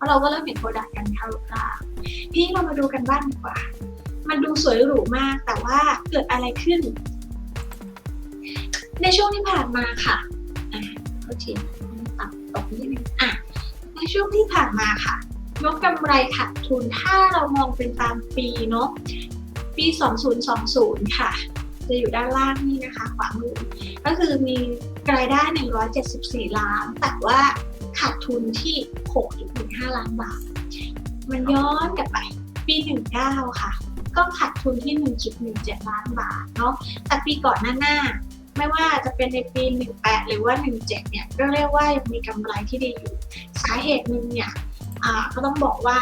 แล้วเราก็เริ่มเห็นโปรดักต์กันคร่าวๆพี่เรามาดูกันบ้างดีกว่า มันดูสวยหรูมากแต่ว่าเกิดอะไรขึ้น ในช่วงที่ผ่านมาค่ะอะโทษทีตัดตกนิดนึงอะในช่วงที่ผ่านมาค่ะยกกำไรขาดทุนถ้าเรามองเป็นตามปีเนาะปี 2020 ค่ะ จะอยู่ด้านล่างนี่นะคะขวามือก็คือมีรายได้ 174 ล้าน แต่ว่า ขาดทุนที่ 6.15 ล้านบาท มันย้อนกลับไปปี 19 ค่ะ ก็ขาดทุนที่ 1.17 ล้านบาทเนาะแต่ปีก่อนหน้าไม่ว่าจะเป็นในปี 18 หรือว่า 17 เนี่ยก็เรียกว่ายังมีกำไรที่ดีอยู่ สาเหตุหนึ่งเนี่ยอ่าก็ต้องบอกว่า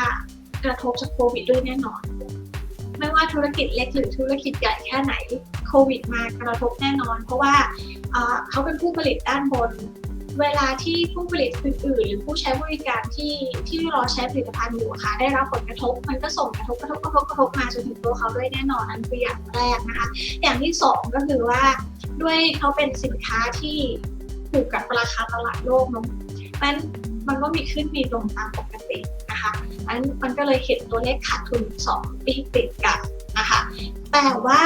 กระทบจากโควิดด้วยแน่นอน ไม่ว่าธุรกิจเล็กหรือธุรกิจใหญ่แค่ไหนโควิดมากระทบแน่นอน เพราะว่าเขาเป็นผู้ผลิตด้านบน เวลาที่ผู้ผลิตอื่นๆ หรือผู้ใช้บริการที่ที่รอใช้ผลิตภัณฑ์อยู่ค่ะ ได้รับผลกระทบมันก็ส่งกระทบกระทบกระทบกระทบมาจนถึงตัวเขาด้วยแน่นอนนั่นคืออย่างแรกนะคะ อย่างที่สองก็คือว่าด้วยเขาเป็นสินค้าที่ผูกกับราคาตลาดโลกเนาะมันมันก็มีขึ้นมีลงตามปกตินะคะอันมันก็เลยเห็นตัวเลขขาดทุนสองปีติดกันนะคะ แต่ว่า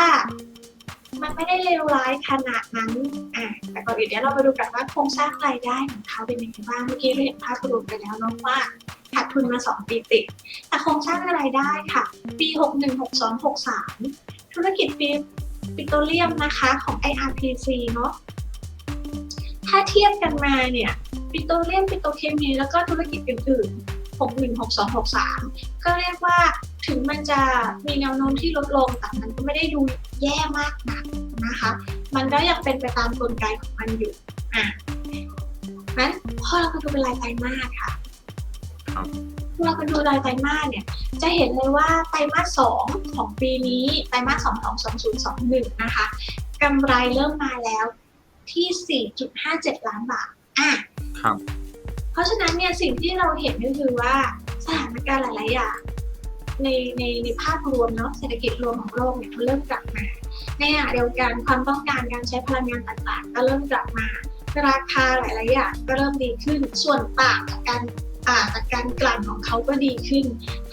มันไม่ได้เลวร้ายขนาดนั้นอะแต่ก่อนอื่นเดี๋ยวเราไปดูกันว่าโครงสร้างรายได้ของเขาเป็นยังไงบ้างเมื่อกี้เราเห็นภาพรวมไปแล้วเนาะว่าขาดทุนมา 2 ปีติดแต่โครงสร้างรายได้ค่ะ ปี 61 62 63 ธุรกิจปีปิโตรเลียมนะคะของ IRPC เนาะถ้าเทียบกันมาเนี่ยปิโตรเลียมปิโตรเคมีแล้วก็ธุรกิจอื่นๆ 61 62 63 ก็เรียกว่าถึงมันจะมีแนวโน้มที่ลดลงแต่มันก็ไม่ได้ดูแย่มากนักนะคะ มันก็ยังเป็นไปตามกลไกของมันอยู่อะนั้นพอเราไปดูเป็นรายไตรมาสค่ะพอเราไปดูรายไตรมาสเนี่ย จะเห็นเลยว่าไตรมาสสองของปีนี้ไตรมาสสองสองสองศูนย์สองหนึ่งนะคะกำไรเริ่มมาแล้วที่ 4.57 ล้านบาท อะ ครับ เพราะฉะนั้นเนี่ยสิ่งที่เราเห็นก็คือว่าสถานการณ์หลาย ๆ อย่างในในในภาพรวมเนาะเศรษฐกิจรวมของโลกเนี่ยมันเริ่มกลับมาในขณะเดียวกันความต้องการการใช้พลังงานต่างๆ ก็เริ่มกลับมาราคาหลาย ๆ อย่างก็เริ่มดีขึ้น ส่วนต่างจากการอ่าจากการกลั่นของเขาก็ดีขึ้น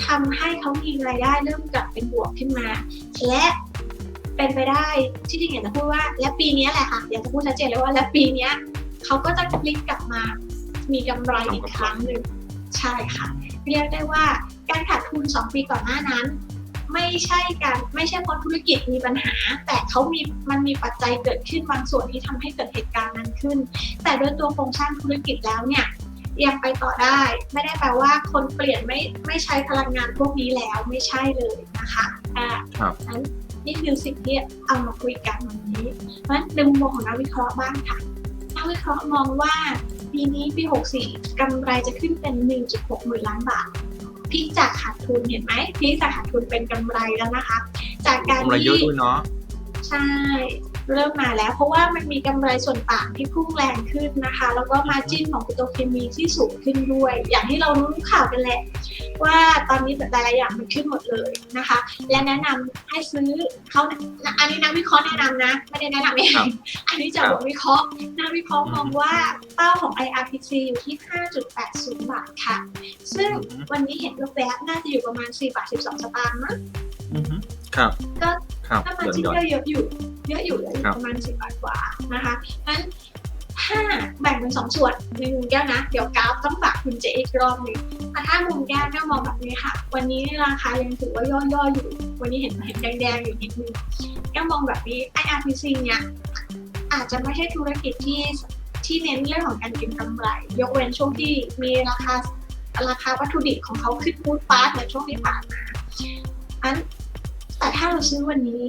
ทำให้เขามีรายได้เริ่มกลับเป็นบวกขึ้นมา และเป็นไปได้ที่จริงอยากจะพูดว่า และปีนี้แหละค่ะอยากจะพูดชัดเจนเลยว่าและปีนี้เขาก็จะพลิกกลับมา มีกำไรอีกครั้งหนึ่งใช่ค่ะ เรียกได้ว่าการขาดทุน 2 ปีก่อนหน้านั้น ไม่ใช่การไม่ใช่เพราะธุรกิจมีปัญหา แต่เขามีมันมีปัจจัยเกิดขึ้นบางส่วนที่ทำให้เกิดเหตุการณ์นั้นขึ้น แต่โดยตัวโครงสร้างธุรกิจแล้วเนี่ยยังไปต่อได้ ไม่ได้แปลว่าคนเปลี่ยนไม่ไม่ใช้พลังงานพวกนี้แล้วไม่ใช่เลยนะคะอ่าครับนั้นนี่คือสิ่งที่เอามาคุยกันวันนี้เพราะฉะนั้นในมุมมองของนักวิเคราะห์บ้างค่ะนักวิเคราะห์มองว่า ปีนี้ปี 64 กำไรจะขึ้นเป็น 1.6 หมื่นล้านบาทพลิกจากขาดทุนเห็นไหมพลิกจากขาดทุนเป็นกำไรแล้วนะคะ จากการกำไรเยอะที่ด้วยเนาะใช่ เริ่มมาแล้ว เพราะว่ามันมีกำไรส่วนต่างที่พุ่งแรงขึ้นนะคะ แล้วก็มาจิ้นของปิโตรเคมีที่สูงขึ้นด้วย อย่างที่เรารู้ข่าวกันแหละ ว่าตอนนี้แต่ละอย่างมันขึ้นหมดเลยนะคะ และแนะนำให้ซื้อเขาอันนี้นักวิเคราะห์แนะนำนะไม่ได้แนะนำเองครับอันนี้จากบทวิเคราะห์นักวิเคราะห์มองว่าเป้าของ IRPC อยู่ที่ 5.80 บาทค่ะ ซึ่งวันนี้เห็นแวบๆน่าจะอยู่ประมาณ4บาท12 สตางค์มั้งอือฮึ ครับ ก็ครับถ้ามาเดี๋ยวจิ้นก่อนก็เยอะอยู่ เยอะอยู่เลยครับประมาณ10บาทกว่านะคะงั้นถ้าแบ่งเป็นสองส่วนในมุมแก้วนะ เดี๋ยวกราฟต้องฝากคุณเจอีกรอบหนึงแต่ถ้ามุมแก้วแก้วมองแบบนี้ค่ะ วันนี้ราคายังถือว่าย่อๆอยู่ วันนี้เห็นเห็นแดงๆอยู่นิดนึงแก้วมองแบบนี้ IRPC เนี่ยอาจจะไม่ใช่ธุรกิจที่ที่เน้นเรื่องของการเก็งกำไร ยกเว้นช่วงที่มีราคาราคาวัตถุดิบของเขาขึ้นพูดปาร์ตเหมือนช่วงที่ผ่านมาอันแต่ ถ้าเราซื้อวันนี้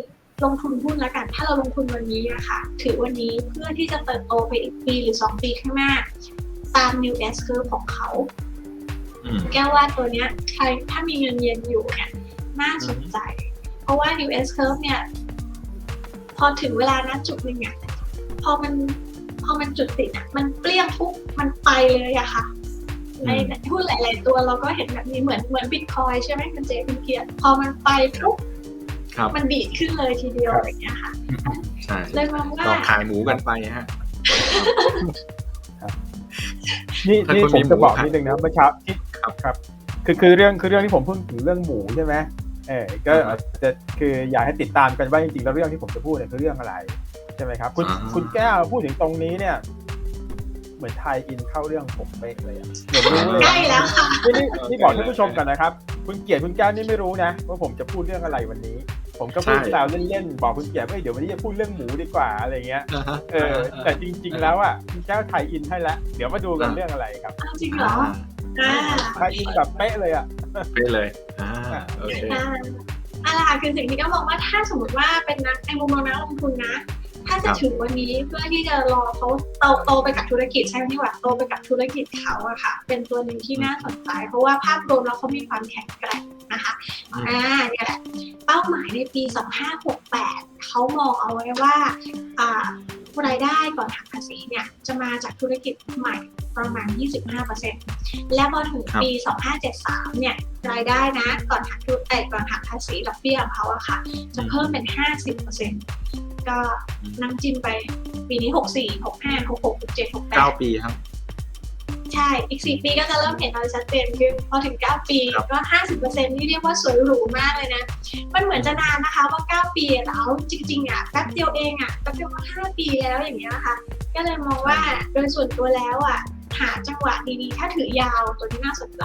ลงทุนหุ้นแล้วกัน ถ้าเราลงทุนวันนี้นะคะ ถือวันนี้เพื่อที่จะเติบโตไปอีกปีหรือ2ปีข้างหน้า ตาม New S Curve ของเขาอืมแก้วว่าตัวเนี้ยใครถ้ามีเงินเย็นอยู่เนี่ยน่าสนใจ เพราะว่า New S Curve เนี่ย พอถึงเวลานัจุดหนึ่งอะพอมันพอมันจุดติดอะมันเปรี้ยงปุ๊บมันไปเลยอะค่ะในหุ้นหลาย ๆ ตัวเราก็เห็นแบบนี้เหมือนเหมือนบิตคอยใช่ไหมคุณเจคุณเกียรติพอมันไปปุ๊บครับ มันดีดขึ้นเลยทีเดียวอย่างเงี้ยค่ะใช่เลยมองว่าก็ขายหมูกันไปฮะนี่ถ้านี่คนผมีมหมูจะบอกขายนิดนึงนะเมื่อเช้าที่ครับครับ คือคือเรื่องคือเรื่องที่ผมพูดถึงเรื่องหมูใช่ไหมเออก็อ่าฮะจะคืออยากให้ติดตามกันว่าจริงๆแล้วเรื่องที่ผมจะพูดเนี่ยคือเรื่องอะไรใช่ไหมครับ คุณอ่าคุณแก้วพูดถึงตรงนี้เนี่ย เหมือนไทยอินเข้าเรื่องผมเป๊ะเลยอะเหมือนรู้เลยใกล้แล้วค่ะนี่นี่นี่บอกท่านผู้ชมกันนะครับ คุณเกียรติคุณแก้วนี่ไม่รู้นะว่าผมจะพูดเรื่องอะไรวันนี้ ผมก็พูดใช่แซวเล่นๆบอกคุณเกียรติว่าเอ้ยเดี๋ยววันนี้จะพูดเรื่องหมูดีกว่าอะไรเงี้ยอ่าฮะเออแต่จริง ๆ แล้วอะคุณแก้วไทยอินให้แล้วเดี๋ยวมาดูกันอ่าเรื่องอะไรครับเอาจริงเหรออ่าไทยอินแบบเป๊ะเลยอะไปเลยอ่าโอเคอ่าอะไรค่ะคือสิ่งที่ก็มองว่าถ้าสมมติว่าเป็นนักในมุมมองนักลงทุนนะ ถ้าจะครับถึงวันนี้เพื่อที่จะรอเขาโตโตไปกับธุรกิจใช่ไหมที่ว่าโตไปกับธุรกิจเขาอะค่ะ เป็นตัวหนึ่งที่น่าสนใจ เพราะว่าภาพรวมแล้วเขามีความแข็งแกร่ง นะคะอืมอ่าเนี่ยแหละเป้าหมายในปี 2568 เขามองเอาไว้ว่าอ่ารายได้ก่อนหักภาษีเนี่ยจะมาจากธุรกิจใหม่ประมาณ 25%และพอถึงปี 2573 เนี่ยรายได้นะก่อนหักทุเอยก่อนหักภาษีดอกเบี้ยของเขาอะค่ะ จะเพิ่มเป็น 50%ก็นั่งจิ้มไปปีนี้ 64 65 66 67 68เก้าปีครับ ใช่ อีก 4 ปีก็จะเริ่มเห็นอะไรชัดเจนคือพอถึง 9 ปีครับก็50%นี่เรียกว่าสวยหรูมากเลยนะ มันเหมือนจะนานนะคะว่า 9 ปีแล้วจริง ๆ อะแป๊บเดียวเองอะแป๊บเดียวก็5ปีแล้วอย่างเงี้ยนะคะก็เลยมองว่าโดยส่วนตัวแล้วอะหาจังหวะดีๆ ถ้าถือยาวตัวนี้น่าสนใจ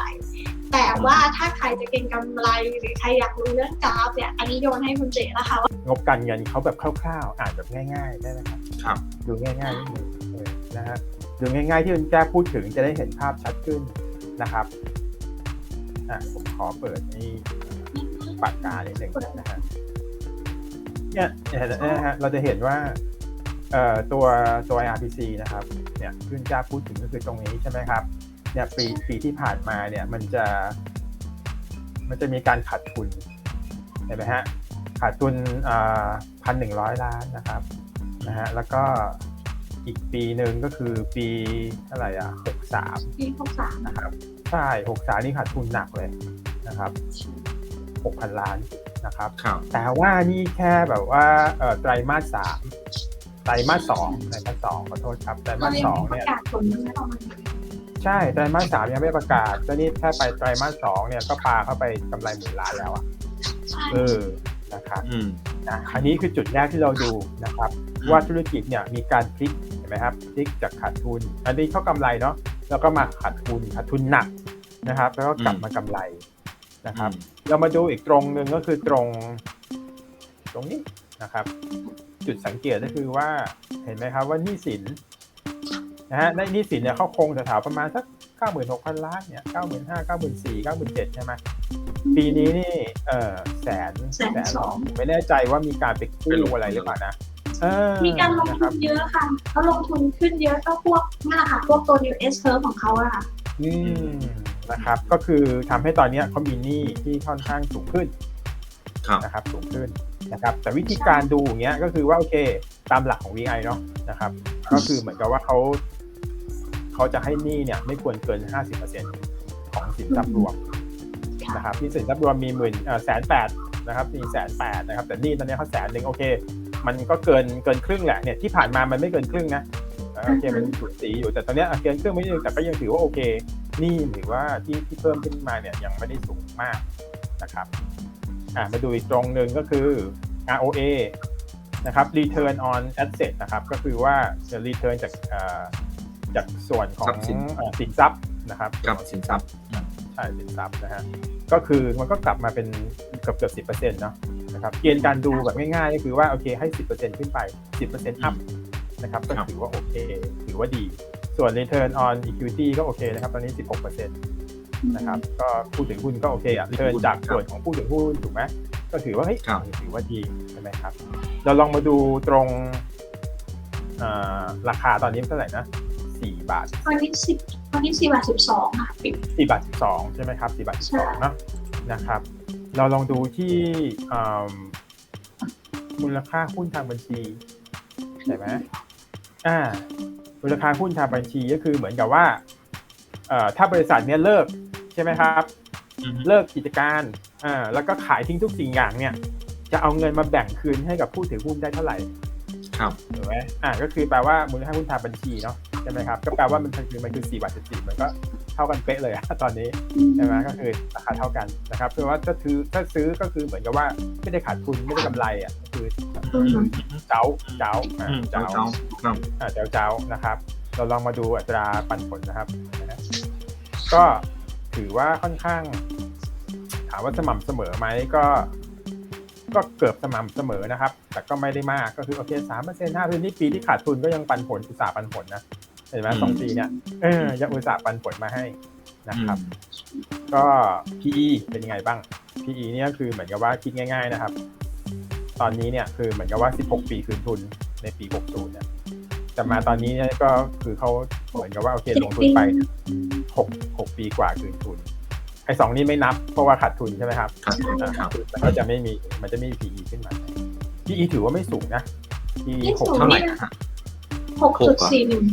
แต่ว่าถ้าใครจะเก็งกำไรหรือใครอยากรู้เรื่องกราฟเนี่ย อันนี้โยนให้คุณเจ๋ละค่ะว่างบการเงินเขาแบบคร่าวๆ อ่านแบบง่าย ๆ ได้ไหมครับ ครับ ดูง่ายๆนิดนึงเออนะฮะ ดูง่ายๆที่คุณแก้พูดถึงจะได้เห็นภาพชัดขึ้นนะครับอะผมขอเปิดนี่ปากกานิดหนึ่งนะฮะเนี่ยเห็นนะฮะเราจะเห็นว่าเอ่อตัวตัว IRPC นะครับเนี่ยคุณแก้พูดถึงก็คือตรงนี้ใช่ไหมครับเนี่ยปีปีที่ผ่านมาเนี่ยมันจะ มันจะมีการขาดทุนเห็นไหมฮะขาดทุนพันหนึ่งร้อยล้านนะครับนะฮะแล้วก็ อีกปีหนึ่งก็คือปีเท่าไหร่อะหกสามปี63นะครับใช่หกสามนี่ขาดทุนหนักเลยนะครับหกพันล้านนะครับครับแต่ว่านี่แค่แบบว่าเอ่อไตรมาสสามไตรมาสสองไตรมาสสองขอโทษครับไตรตอมานสนี้สองปเนี่ระยกาศผลยังไม่ออกมาเลยใช่ไตรมาสสามยังไม่ประกาศก็นี่แค่ไปไตรมาสสองเนี่ยก็ปาเข้าไปกำไรหมื่นล้านแล้วอะใช่เออนะครับอืมนะอันนี้คือจุดแรกที่เราดูนะครับ ว่าธุรกิจเนี่ยมีการพลิกเห็นไหมครับพลิกจากขาดทุน อันนี้เขากำไรเนาะแล้วก็มาขาดทุนขาดทุนหนักนะครับ แล้วก็กลับอืมมากำไรนะครับ เรามาดูอีกตรงหนึ่งก็คือตรง ตรงนี้นะครับ จุดสังเกตก็คือว่าเห็นไหมครับว่าหนี้สินนะฮะในหนี้สินเนี่ยเขาคงแถวๆประมาณสักเก้าหมื่นหกพันล้านเนี่ยเก้าหมื่นห้าเก้าหมื่นสี่เก้าหมื่นเจ็ดใช่ไหมปีนี้นี่เออแสนแสนสองไม่แน่ใจว่ามีการไปกู้อะไรหรือเปล่านะเออ มีการลงนะคทุรับนเยอะค่ะเขาลงทุนขึ้นเยอะก็พวกนั่นแหละค่ะพวกตัว new S curve ของเขาอะค่ะอืมนะครับก็คือทำให้ตอนเนี้ยเขามีหนี้ที่ค่อนข้างสูงขึ้นครับนะครับสูงขึ้นนะครับ แต่วิธีการดูอย่างเงี้ยก็คือว่าโอเคตามหลักของ VI เนาะนะครับ ก็คือเหมือนกับว่าเขาเขาจะให้หนี้เนี่ย ไม่ควรเกิน 50%ของสินทรัพย์รวมค่ะนะครับที่สินทรัพย์รวมมีหมื่นแสนแปดนะครับมีแสนแปดนะครับ แต่หนี่ตอนนี้เขาแสนหนึ่งโอเค มันก็เกินเกินครึ่งแหละเนี่ยที่ผ่านมามันไม่เกินครึ่งนะเออโอเคมันสูสีอยู่แต่ตอนเนี้ยเกินครึ่งไม่ได้แต่ก็ยังถือว่าโอเคหนี่ถือว่าที่ที่เพิ่มขึ้นมาเนี่ยยังไม่ได้สูงมากนะครับอ่ามาดูอีกตรงหนึ่งก็คือ ROA นะครับ Return on Asset นะครับ ก็คือว่าจะ Return จากเอ่อจากส่วนของทรัพย์สินเอ่อสินทรัพย์นะครับกับสินทรัพย์ใช่สินทรัพย์นะฮะก็คือมันก็กลับมาเป็นเกือบเกือบสิบเปอร์เซ็นต์เนาะ นะครับเกณฑ์การดูแบบง่ายๆก็คือว่าโอเคให้สิบเปอร์เซ็นต์ขึ้นไปสิบเปอร์เซ็นต์อัพนะครับก็ครับถือว่าโอเค ถือว่าดี ส่วน return on equity ก็โอเคนะครับ ตอนนี้สิบหกเปอร์เซ็นต์นะครับก็ผู้ถือหุ้นก็โอเคอะ return จากส่วนของผู้ถือหุ้นถูกไหมก็ถือว่าเฮ้ยครับถือว่าดีใช่ไหมครับ เราลองมาดูตรงเอ่อราคาตอนนี้เท่าไหร่นะสี่บาทวันนี้สิบวันนี้สี่บาทสิบสองค่ะปิดสี่บาทสิบสองใช่ไหมครับสี่บาทสิบสองเนาะนะครับ เราลองดูที่อืมมูลค่าหุ้นทางบัญชีใช่ไหมอ่า มูลค่าหุ้นทางบัญชีก็คือเหมือนกับว่าเอ่อถ้าบริษัทเนี้ยเลิกใช่ไหมครับอืมเลิกกิจการอ่าแล้วก็ขายทิ้งทุกสิ่งอย่างเนี่ย จะเอาเงินมาแบ่งคืนให้กับผู้ถือหุ้นได้เท่าไหร่ ครับถูกไหมอ่าก็คือแปลว่ามูลค่าหุ้นทางบัญชีเนาะ ใช่ไหมครับ ก็แปลว่ามันคือมันคือ4บาท14มันก็เท่ากันเป๊ะเลยอะตอนนี้ใช่ไหมก็คือราคาเท่ากันนะครับคือว่าถ้าซื้อถ้าซื้อก็คือเหมือนกับว่าไม่ได้ขาดทุนไม่ได้กำไรอะก็คืออืมเจ้าเจ้าอ่าอืมเจ้าเจ้าเจ้าครับอ่าเจ้าเจ้านะครับ เราลองมาดูอัตราปันผลนะครับนะก็ถือว่าค่อนข้าง ถามว่าสม่ำเสมอไหมก็ก็เกือบสม่ำเสมอนะครับ แต่ก็ไม่ได้มาก ก็คือโอเคสามเปอร์เซ็นต์ห้าเปอร์เซ็นต์นี่ปีที่ขาดทุนก็ยังปันผลอุตสาห์ปันผลนะเห็นไหมสองปีเนี่ยเออยังอุตสาห์ปันผลมาให้นะครับ ก็ PE เป็นยังไงบ้าง PE เนี่ยคือเหมือนกับว่าคิดง่าย ๆนะครับ ตอนนี้เนี่ยคือเหมือนกับว่า 16 ปีคืนทุนในปี 60 เนี่ยแต่มาตอนนี้เนี่ยก็คือเขาเหมือนกับว่าโอเคลงทุนไป 6 6 ปีกว่าคืนทุนไอ้สองนี่ไม่นับเพราะว่าขาดทุนใช่ไหมครับครับอ่าครับมันก็จะไม่มีมันจะไม่มี PE ขึ้นมา PE ถือว่าไม่สูงนะ PE ไม่สูง6เท่าไหร่นะหกจุดสี่หนึ่ง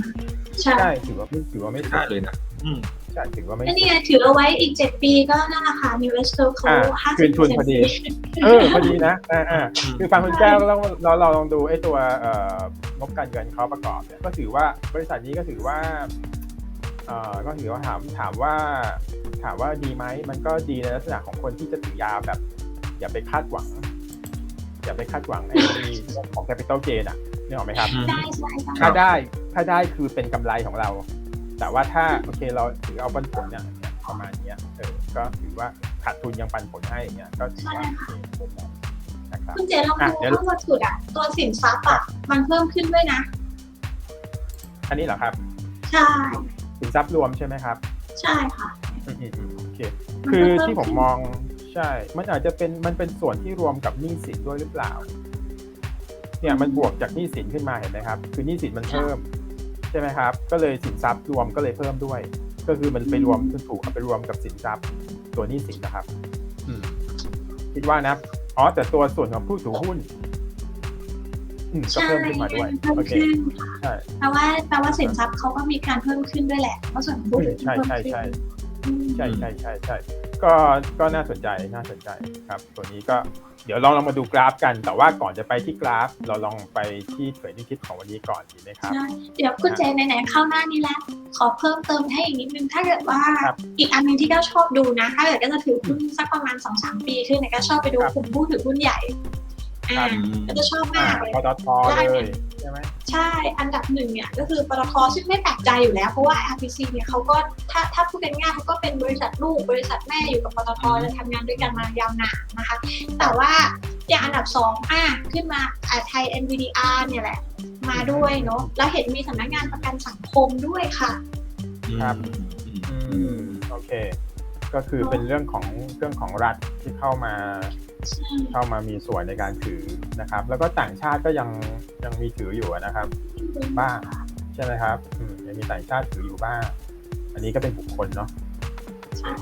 ใช่ใช่ถือว่าไม่ถือว่าไม่สูได้งเลยนะอืม ใช่ถือว่าไม่แล้วสูนี่งไงถือเอาไว้อีกเจ็ดปีก็นั่นแหละค่ะ New e s t o เขาอ่าห้าคืสิบนทุนพอดี เออพอดีนะอ่าอ่าคือฟังคุณแก้วเราเราเราลองดูไอ้ตัวเอ่องบการเงินเขาประกอบเนี่ยก็ถือว่าบริษัทนี้ก็ถือว่าเอ่อก็ถือว่าถามถามว่าถามว่าดีไหมมันก็ดีในลักษณะของคนที่จะถือยาวแบบ อย่าไปคาดหวัง อย่าไปคาดหวังไอ้เรื่องของ capital gain อะ นึกออกไหมครับ ได้ใช่ครัถ้าบได้ถ้าได้คือเป็นกำไรของเรา แต่ว่าถ้าโอเคเราถือเอาปันผลเนี่ยเนี่ยประมาณเนี้ยเออก็ถือว่าขาดทุนยังปันผลให้อย่างเงี้ยก็ถือว่าโอเคนะครับคุณเจลองอะดูเดี๋ยวว่าวัตถุอะตัวสินทรัพย์อะมันเพิ่มขึ้นด้วยนะ อันนี้เหรอครับ ใช่ สินทรัพย์รวมใช่ไหมครับ ใช่ค่ะอืมอืมอืมโอเคมันคือก็เพิ่ที่ผมขึ้นมองใช่ มันอาจจะเป็นมันเป็นส่วนที่รวมกับหนี้สินด้วยหรือเปล่า เนี่ยมันบวกจากหนี้สินขึ้นมาเห็นไหมครับ คือหนี้สินมันเพิ่มใช่ไหมครับ ก็เลยสินทรัพย์รวมก็เลยเพิ่มด้วย ก็คือมันไปรวมคือถูกเอาไปรวมกับสินทรัพย์ตัวหนี้สินนะครับอืมคิดว่านะอ๋อแต่ตัวส่วนของผู้ถือหุ้นอืมก็เพิ่มขึ้นมาด้วยเพิ่มโอเคขึ้นใช่แปลว่าแปลว่าสินทรัพย์เขาก็มีการเพิ่มขึ้นด้วยแหละเพราะส่วนของผู้อืถืมอใช่เพิ่มใช่ขึ้นใช่อืมใช่ใช่ใช่ใช่ก็ก็น่าสนใจน่าสนใจครับ ตัวนี้ก็ เดี๋ยวลองเรามาดูกราฟกัน แต่ว่าก่อนจะไปที่กราฟ เราลองไปที่เทรดดิ้งทิปของวันนี้ก่อนดีไหมครับใช่เดี๋ยวคุณเจไหนๆเข้าหน้านี้แล้ว ขอเพิ่มเติมให้อีกนิดนึง ถ้าเกิดว่าครับอีกอันหนึงที่ก็ชอบดูนะ ถ้าเกิดก็จะถือหุ้นสักประมาณสองสามปีขึ้นเนี่ยก็ชอบไปดูครับกลุ่มผู้ถือหุ้นใหญ่ครัอ่าบก็จะชอบอ่ามากเลยปตทเลย ใช่ไหมใช่อันดับหนึ่งเนี่ยก็คือปตทซึ่งไม่แปลกใจอยู่แล้ว เพราะว่า RPC เนี่ยเขาก็ถ้าถ้าพูดกันง่ายเขาก็เป็นบริษัทลูกบริษัทแม่อยู่กับปตทและทำงานด้วยกันมายาวนานนะคะ แต่ว่าอย่างอันดับสองอะขึ้นมาอ่าไทย NVDR เนี่ยแหละ มาด้วยเนาะแล้วเห็นมีสำนักงานประกันสังคมด้วยค่ะ ครับ อืมอืมโอเค ก็คือเป็นเรื่องของเรื่องของรัฐที่เข้ามาใช่ เข้ามามีส่วนในการถือนะครับ แล้วก็ต่างชาติก็ยังยังมีถืออยู่นะครับ บ้างใช่ไหมครับอืมยังมีต่างชาติถืออยู่บ้าง อันนี้ก็เป็นบุคคลเนาะใช่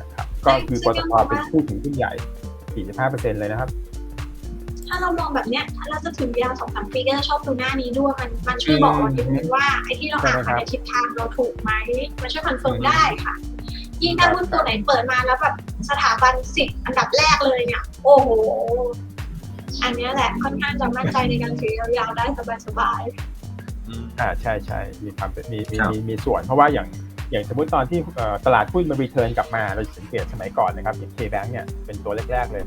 นะครับ ก็คือปตทเป็นผู้ถือหุ้นใหญ่45%เลยนะครับถ้าเรามองแบบเนี้ยถ้าเราจะถึงยาวสองสามปีก็จะชอบดูหน้านี้ด้วยมันมันช่วยบอกเรานิดนึงว่าไอ้ที่เราอ่านมาในทิศทางเราถูกไหมมันช่วยคอนเฟิร์มได้ค่ะ ยิ่งถ้าหุ้นตัวไหนเปิดมาแล้วแบบสถาบันสิบอันดับแรกเลยเนี่ย โอ้โห อันเนี้ยแหละค่อนข้างจะมั่นใจในการถือยาวๆได้สบายอืมอ่าใช่ใช่มีความเป็นมีมีครับมีมีส่วน เพราะว่าอย่างอย่างสมมติตอนที่เอ่อตลาดหุ้นมันรีเทิร์นกลับมาเราจะสังเกตสมัยก่อนนะครับอย่าง K-Bank เนี่ยเป็นตัวแรกๆเลย